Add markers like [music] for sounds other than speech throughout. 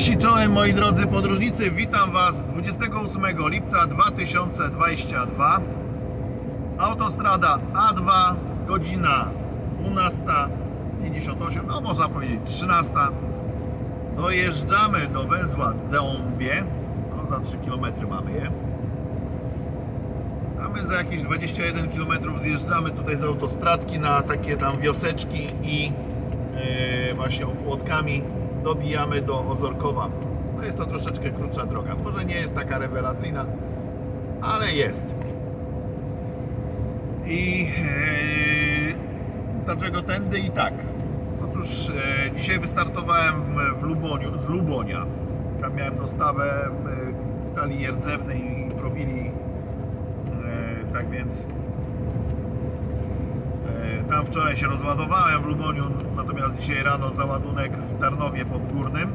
Cześć i czołem moi drodzy podróżnicy, witam Was 28 lipca 2022 Autostrada A2, godzina 12.58, no można powiedzieć 13 Dojeżdżamy do węzła Dębie, no za 3 km mamy je. A my za jakieś 21 km zjeżdżamy tutaj z autostradki na takie tam wioseczki i yy, właśnie opłotkami dobijamy do Ozorkowa. No jest to troszeczkę krótsza droga. Może nie jest taka rewelacyjna, ale jest. I yy, dlaczego tędy i tak? Otóż yy, dzisiaj wystartowałem w Luboniu, z Lubonia. Tam miałem dostawę yy, stali rdzewnej i profili E, tak więc e, tam wczoraj się rozładowałem w Luboniu, natomiast dzisiaj rano załadunek w Tarnowie Podgórnym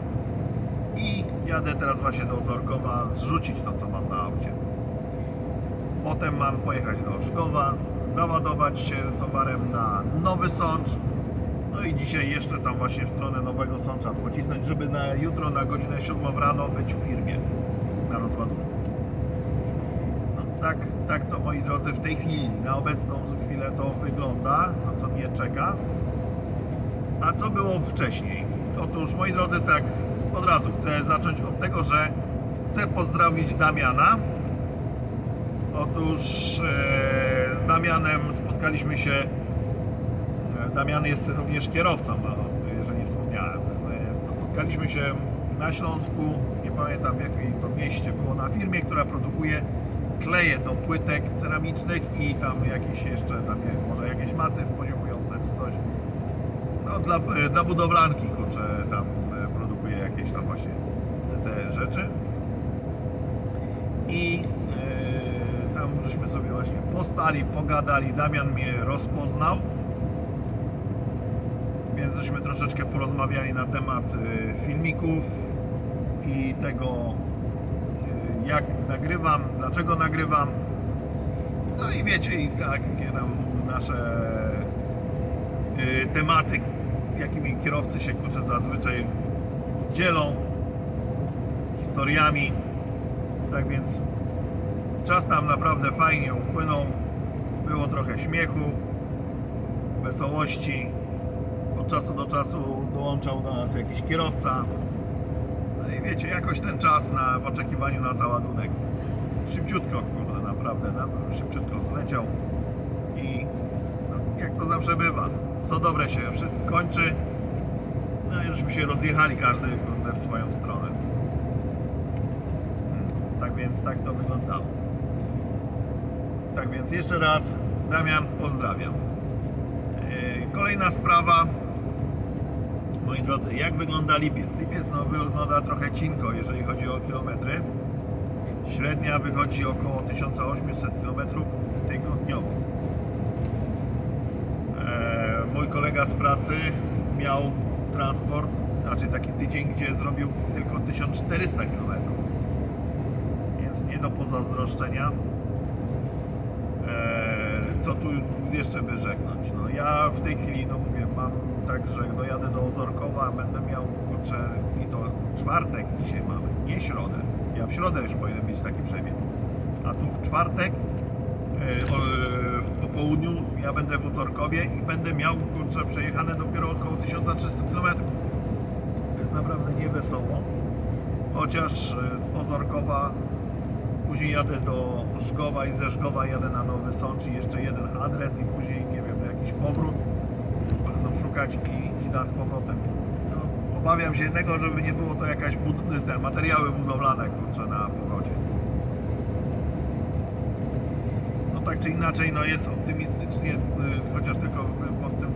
i jadę teraz właśnie do Ozorkowa zrzucić to co mam na aucie. Potem mam pojechać do Orzgowa, załadować się towarem na Nowy Sącz. No i dzisiaj jeszcze tam właśnie w stronę Nowego Sącza pocisnąć, żeby na jutro na godzinę 7 rano być w firmie na rozładunku. Tak, tak to moi drodzy w tej chwili, na obecną chwilę to wygląda, to co mnie czeka. A co było wcześniej? Otóż moi drodzy, tak od razu chcę zacząć od tego, że chcę pozdrowić Damiana. Otóż e, z Damianem spotkaliśmy się. e, Damian jest również kierowcą, jeżeli nie wspomniałem. E, Spotkaliśmy się na Śląsku, nie pamiętam w jakim to mieście było, na firmie, która produkuje kleje do płytek ceramicznych i tam jakieś jeszcze, tam wiem, może jakieś masy poziomujące czy coś. No dla, e, dla budowlanki, kurczę, tam e, produkuje jakieś tam właśnie te, rzeczy. I e, tam żeśmy sobie właśnie postali, pogadali, Damian mnie rozpoznał. Więc żeśmy troszeczkę porozmawiali na temat filmików i tego, jak nagrywam, dlaczego nagrywam. No i wiecie, i tak, jakie tam nasze e, tematy, jakimi kierowcy się kurczę zazwyczaj dzielą historiami. Tak więc czas nam naprawdę fajnie upłynął. Było trochę śmiechu, wesołości. Od czasu do czasu dołączał do nas jakiś kierowca. No i wiecie, jakoś ten czas na w oczekiwaniu na załadunek szybciutko, kurde, naprawdę, na- szybciutko zleciał i no, jak to zawsze bywa, co dobre się kończy, no i żeśmy się rozjechali każdy kurde, w swoją stronę. Hmm, Tak więc tak to wyglądało. Tak więc jeszcze raz Damian pozdrawiam. Yy, Kolejna sprawa. Moi drodzy, jak wygląda lipiec? Lipiec no, wygląda trochę cinko, jeżeli chodzi o kilometry. Średnia wychodzi około 1800 km tygodniowo. Eee, mój kolega z pracy miał transport, znaczy taki tydzień, gdzie zrobił tylko 1400 km. Więc nie do pozazdroszczenia. Eee, co tu jeszcze by żegnąć? No ja w tej chwili, no mówię, mam tak, że dojadę do Ozorkowa, będę miał, kurczę, i to czwartek dzisiaj mamy, nie środę. Ja w środę już powinienem mieć taki przebieg. A tu w czwartek, e, e, po południu ja będę w Ozorkowie i będę miał, kurczę, przejechane dopiero około 1300 km. To jest naprawdę niewesoło. Chociaż e, z Ozorkowa Później jadę do Żgowa i ze Żgowa jadę na Nowy Sącz i jeszcze jeden adres i później, nie wiem, jakiś powrót. Będą szukać i, i da z powrotem. No, obawiam się jednego, żeby nie było to jakaś bud- te materiały budowlane, kurczę, na powrocie. No tak czy inaczej, no jest optymistycznie, y, chociaż tylko pod tym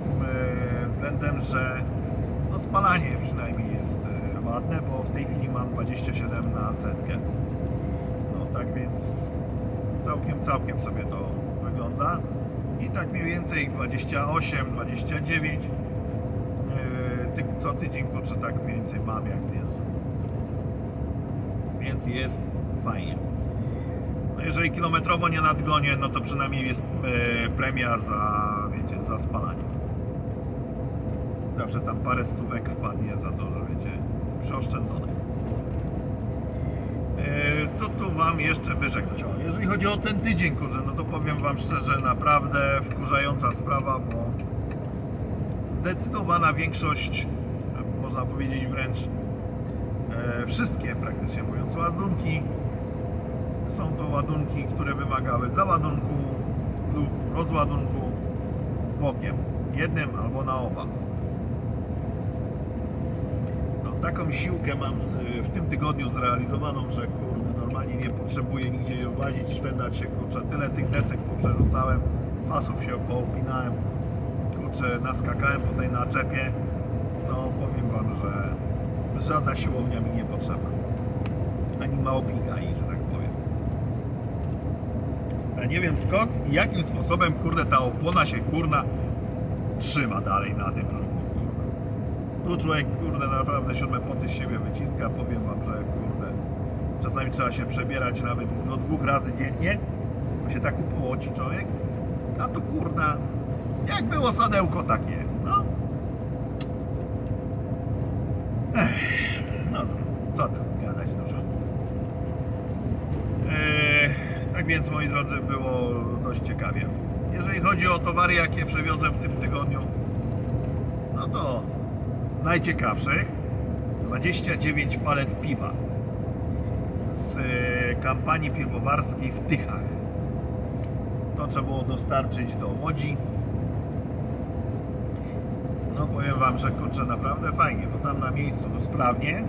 y, względem, że no spalanie przynajmniej jest y, ładne, bo w tej chwili mam 27 na setkę. Tak więc całkiem, całkiem sobie to wygląda. I tak mniej więcej 28, 29 yy, co tydzień kurczę tak mniej więcej mam jak zjeżdżam. Więc jest fajnie. No jeżeli kilometrowo nie nadgonię, no to przynajmniej jest yy, premia za, wiecie, za spalanie. Zawsze tam parę stówek wpadnie za to, że wiecie, przeoszczędzone jest. E, Co tu Wam jeszcze wyżegnać? Jeżeli chodzi o ten tydzień, kurczę, no to powiem Wam szczerze, naprawdę wkurzająca sprawa, bo zdecydowana większość, można powiedzieć wręcz e, wszystkie praktycznie mówiąc ładunki są to ładunki, które wymagały załadunku lub rozładunku bokiem, jednym albo na oba. Taką siłkę mam e, w tym tygodniu zrealizowaną, że kurde, normalnie nie potrzebuję nigdzie łazić, szwendać się, kurczę, tyle tych desek poprzerzucałem, pasów się poupinałem, kurczę, naskakałem po tej naczepie, no powiem Wam, że żadna siłownia mi nie potrzebna. Ani małpiga i że tak powiem. Ja nie wiem skąd i jakim sposobem, kurde, ta opłona się, kurna, trzyma dalej na tym brzuchu. Tu człowiek, kurde, naprawdę siódme poty z siebie wyciska. Powiem wam, że kurde, czasami trzeba się przebierać nawet do dwóch razy dziennie, bo się tak upołoci człowiek. A tu kurna, jak było sadełko, tak jest, no. Ech, no co tam gadać dużo. Tak więc, moi drodzy, było dość ciekawie. Jeżeli chodzi o towary, jakie przewiozłem w tym tygodniu, no to z najciekawszych 29 palet piwa z e, kampanii piwowarskiej w Tychach. To trzeba było dostarczyć do Łodzi. No powiem Wam, że kurczę naprawdę fajnie, bo tam na miejscu to sprawnie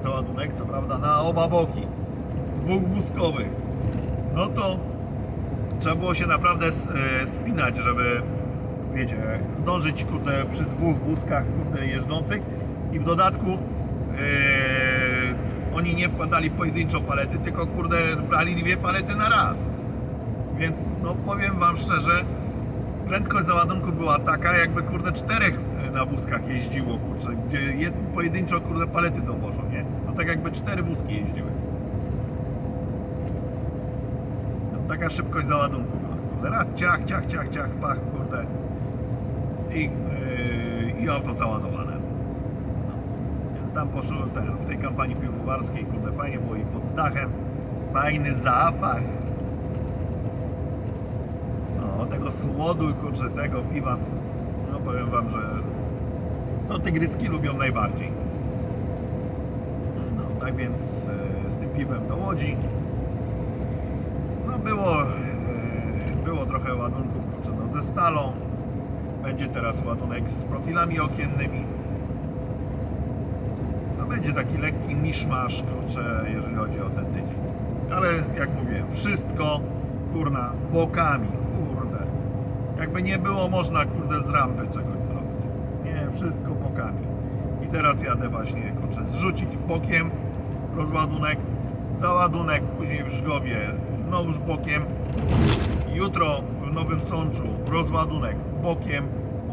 załadunek, co prawda na oba boki, dwóch wózkowych. No to trzeba było się naprawdę e, spinać, żeby wiecie, zdążyć kurde przy dwóch wózkach kurde jeżdżących i w dodatku e, oni nie wkładali pojedynczo palety, tylko kurde brali dwie palety na raz. Więc no powiem wam szczerze, prędkość załadunku była taka, jakby kurde czterech e, na wózkach jeździło, kurczę, gdzie jed, pojedynczo kurde palety dowożą, nie? No tak jakby cztery wózki jeździły. No, taka szybkość załadunku była. Ciach, ciach, ciach, ciach, pach, kurde. I, yy, i auto załadowane. No. Więc tam poszło ten, w tej kampanii piwowarskiej, kurde, fajnie było i pod dachem. Fajny zapach. No, tego słodu, kurczę, tego piwa. No powiem wam, że to tygryski lubią najbardziej. No, tak więc e, z tym piwem do Łodzi. No było, e, było trochę ładunków kurczę, no, ze stalą. Będzie teraz ładunek z profilami okiennymi. No będzie taki lekki miszmasz, kurczę, jeżeli chodzi o ten tydzień. Ale jak mówię, wszystko kurna bokami, kurde. Jakby nie było można, kurde, z rampy czegoś zrobić. Nie, wszystko bokami. I teraz jadę właśnie, kurczę, zrzucić bokiem rozładunek, załadunek, później w Żgowie znowuż bokiem. Jutro Nowym Sączu rozładunek bokiem.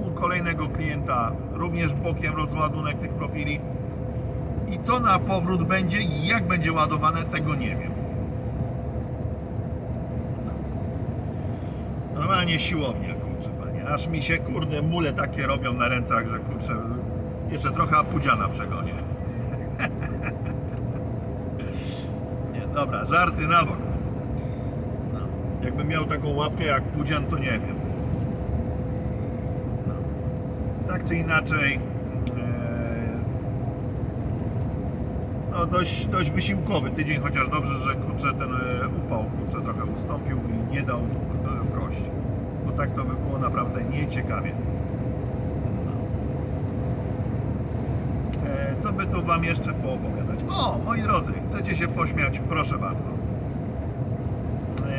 U kolejnego klienta również bokiem rozładunek tych profili. I co na powrót będzie i jak będzie ładowane, tego nie wiem. Normalnie siłownia, kurczę, panie. Aż mi się, kurde, mule takie robią na rękach, że kurczę, jeszcze trochę apudziana przegonię. [laughs] nie, dobra, żarty na bok. Jakbym miał taką łapkę jak pudzian, to nie wiem. No. Tak czy inaczej, e, no dość, dość wysiłkowy tydzień, chociaż dobrze, że kurczę, ten e, upał kurczę, trochę ustąpił i nie dał w kość. Bo tak to by było naprawdę nieciekawie. E, Co by tu Wam jeszcze poopowiadać? O, moi drodzy, chcecie się pośmiać? Proszę bardzo.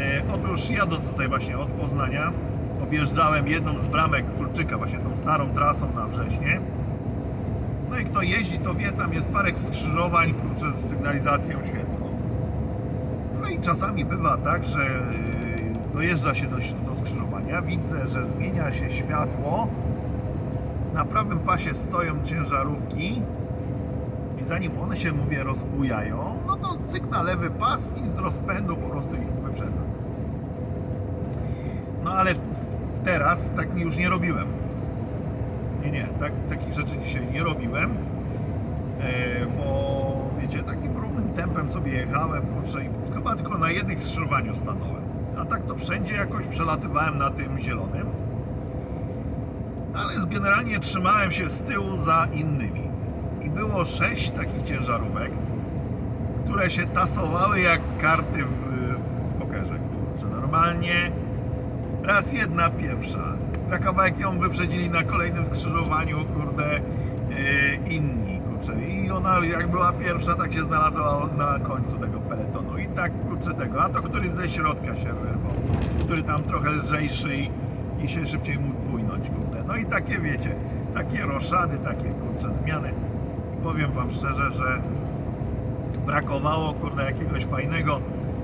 E, Otóż jadąc tutaj właśnie od Poznania, objeżdżałem jedną z bramek Kulczyka, właśnie tą starą trasą na wrześnie. No i kto jeździ, to wie, tam jest parę skrzyżowań kurczę, z sygnalizacją świetlną. No i czasami bywa tak, że yy, dojeżdża się do, do skrzyżowania, widzę, że zmienia się światło, na prawym pasie stoją ciężarówki i zanim one się, mówię, rozbujają, no to cyk na lewy pas i z rozpędu po prostu ich wyprzedza. No ale teraz tak już nie robiłem. Nie, nie, tak, takich rzeczy dzisiaj nie robiłem. e, bo wiecie, takim równym tempem sobie jechałem, kurczę, i chyba tylko na jednym skrzyżowaniu stanąłem. A tak to wszędzie jakoś przelatywałem na tym zielonym, ale generalnie trzymałem się z tyłu za innymi. I było sześć takich ciężarówek, które się tasowały jak karty w, w pokerze. Kurczę, normalnie raz jedna pierwsza. Za kawałek ją wyprzedzili na kolejnym skrzyżowaniu, kurde, yy, inni, kurczę. I ona jak była pierwsza, tak się znalazła na końcu tego peletonu. I tak, kurczę, tego. A to któryś ze środka się wyrwał, który tam trochę lżejszy i, i się szybciej mógł płynąć, kurde. No i takie, wiecie, takie roszady, takie, kurczę, zmiany. Powiem wam szczerze, że brakowało, kurde, jakiegoś fajnego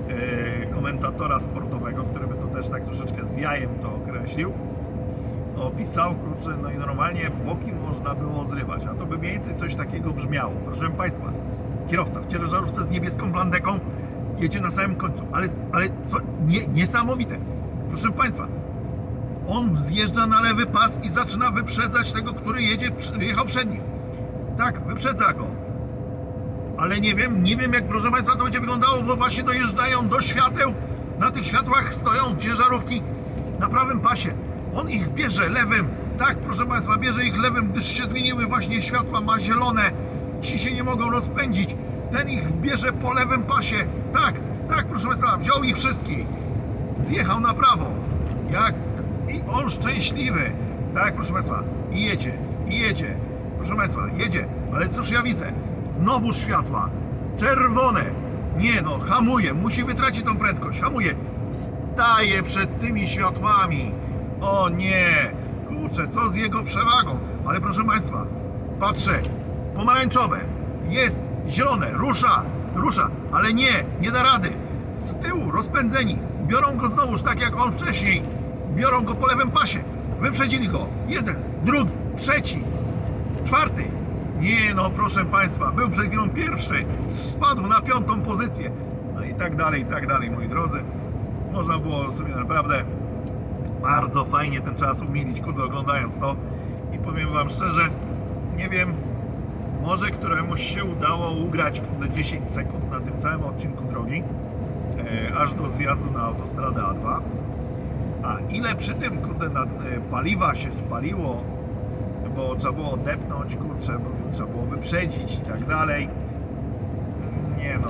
e, komentatora sportowego, który też tak troszeczkę z jajem to określił. Opisał, kurczę, no i normalnie boki można było zrywać, a to by mniej więcej coś takiego brzmiało. Proszę Państwa, kierowca w ciężarówce z niebieską blandeką jedzie na samym końcu, ale, ale co, nie, niesamowite. Proszę Państwa, on zjeżdża na lewy pas i zaczyna wyprzedzać tego, który jedzie, jechał przed nim. Tak, wyprzedza go ale nie wiem, nie wiem jak proszę Państwa to będzie wyglądało, bo właśnie dojeżdżają do świateł, na tych światłach stoją ciężarówki na prawym pasie. On ich bierze lewym, tak proszę Państwa, bierze ich lewym, gdyż się zmieniły właśnie światła, ma zielone, ci się nie mogą rozpędzić. Ten ich bierze po lewym pasie, tak, tak proszę Państwa, wziął ich wszystkich, zjechał na prawo, jak i on szczęśliwy, tak proszę Państwa, i jedzie, i jedzie, proszę Państwa, jedzie, ale cóż ja widzę, znowu światła, czerwone, nie no, hamuje, musi wytracić tą prędkość, hamuje, staje przed tymi światłami, o nie, kurczę, co z jego przewagą, ale proszę Państwa, patrzę, pomarańczowe, jest, zielone, rusza, rusza, ale nie, nie da rady, z tyłu, rozpędzeni, biorą go znowuż, tak jak on wcześniej, biorą go po lewym pasie, wyprzedzili go, jeden, drugi, trzeci, czwarty, nie no, proszę Państwa, był przed chwilą pierwszy, spadł na piątą pozycję. No i tak dalej, i tak dalej, moi drodzy. Można było sobie naprawdę bardzo fajnie ten czas umilić, kurde, oglądając to. I powiem Wam szczerze, nie wiem, może któremuś się udało ugrać kurde 10 sekund na tym całym odcinku drogi, e, aż do zjazdu na autostradę A2. A ile przy tym, kurde, na, e, paliwa się spaliło, bo trzeba było odepnąć, kurczę, bo trzeba było wyprzedzić i tak dalej. Nie no,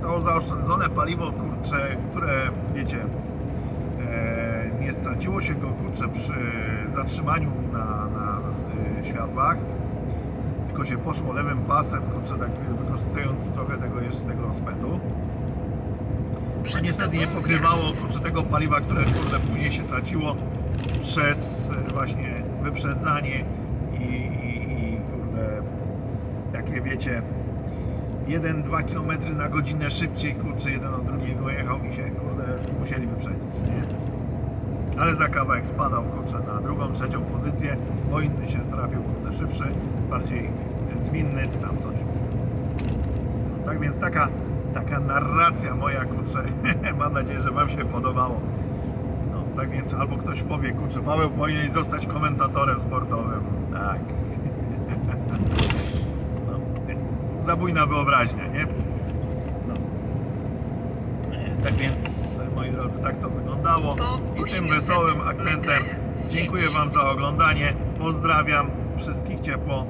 to zaoszczędzone paliwo, kurczę, które, wiecie, e, nie straciło się go, kurczę, przy zatrzymaniu na, na e, światłach, tylko się poszło lewym pasem, kurczę, tak wykorzystując trochę tego jeszcze tego rozpędu. A niestety nie pokrywało kurczę, tego paliwa, które kurde, później się traciło przez e, właśnie wyprzedzanie i, i, i kurde, takie wiecie 1-2 km na godzinę szybciej kurczę jeden od drugiego jechał i się kurde musieli wyprzedzić, nie? Ale za kawałek spadał kurczę na drugą, trzecią pozycję, bo inny się trafił kurde szybszy, bardziej zwinny czy tam coś. Tak więc taka, taka narracja moja, kurczę, [laughs] mam nadzieję, że Wam się podobało. Tak więc albo ktoś powie, kurczę, Paweł powinien zostać komentatorem sportowym. Tak. [laughs] No, zabójna wyobraźnia, nie? No. Tak więc, moi drodzy, tak to wyglądało. I tym wesołym akcentem dziękuję Wam za oglądanie. Pozdrawiam wszystkich ciepło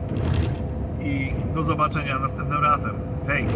i do zobaczenia następnym razem. Hej!